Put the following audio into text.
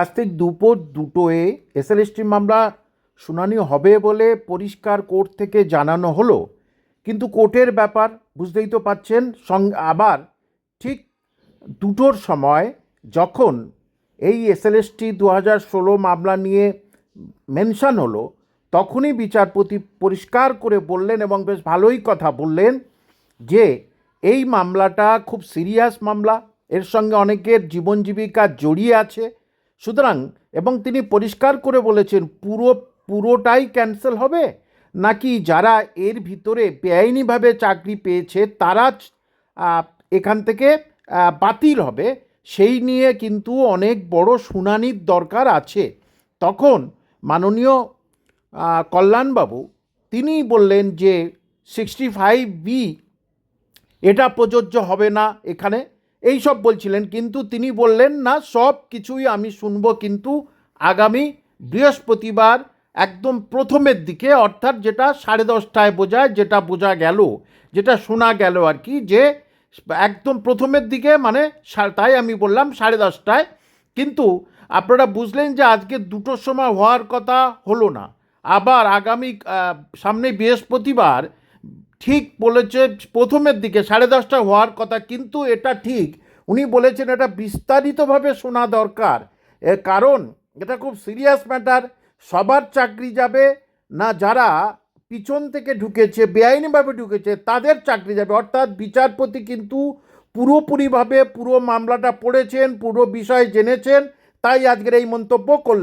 আজ থেকে দুপুর দুটোয় এসএলএসটি মামলা শুনানি হবে বলে পরিষ্কার কোর্ট থেকে জানানো হলো। কিন্তু কোর্টের ব্যাপার বুঝতেই তো পাচ্ছেন আবার ঠিক দুটোর সময় যখন এই এসএলএসটি দু হাজার ষোলো মামলা নিয়ে মেনশন হলো, তখনই বিচারপতি পরিষ্কার করে বললেন এবং বেশ ভালোই কথা বললেন যে এই মামলাটা খুব সিরিয়াস মামলা। এর সঙ্গে অনেকের জীবন জীবিকা জড়িয়ে আছে। সুতরাং, এবং তিনি পরিষ্কার করে বলেছেন, পুরো, পুরোটাই ক্যান্সেল হবে? নাকি যারা এর ভিতরে বেআইনিভাবে চাকরি পেয়েছে, তারা এখান থেকে বাতিল হবে? সেই নিয়ে কিন্তু অনেক বড় শুনানির দরকার আছে। তখন মাননীয় কল্যাণবাবু, তিনি বললেন যে সিক্সটি ফাইভ বি এটা প্রযোজ্য হবে না এখানে। এই সব বলছিলেন, কিন্তু তিনি বললেন, না, সব কিছুই আমি শুনব কিন্তু আগামী বৃহস্পতিবার একদম প্রথমের দিকে, অর্থাৎ যেটা সাড়ে দশটায় বোঝায়, যেটা বোঝা গেল, যেটা শোনা গেল আর কি যে একদম প্রথমের দিকে মানে তাই আমি বললাম সাড়ে দশটায়, কিন্তু আপনারা বুঝলেন যে আজকে দুটোর সময় হওয়ার কথা হলো না। আবার আগামী সামনে বৃহস্পতিবার ঠিক বলেছে প্রথমের দিকে, সাড়ে দশটা হওয়ার কথা, কিন্তু এটা ঠিক। উনি বলেছেন এটা বিস্তারিতভাবে শোনা দরকার। কারণ, এটা খুব সিরিয়াস ম্যাটার সবার চাকরি যাবে না যারা পিছন থেকে ঢুকেছে, বেআইনিভাবে ঢুকেছে, তাদের চাকরি যাবে। অর্থাৎ বিচারপতি কিন্তু পুরোপুরিভাবে পুরো মামলাটা পড়েছেন, পুরো বিষয় জেনেছেন, তাই আজকের এই মন্তব্য করলেন।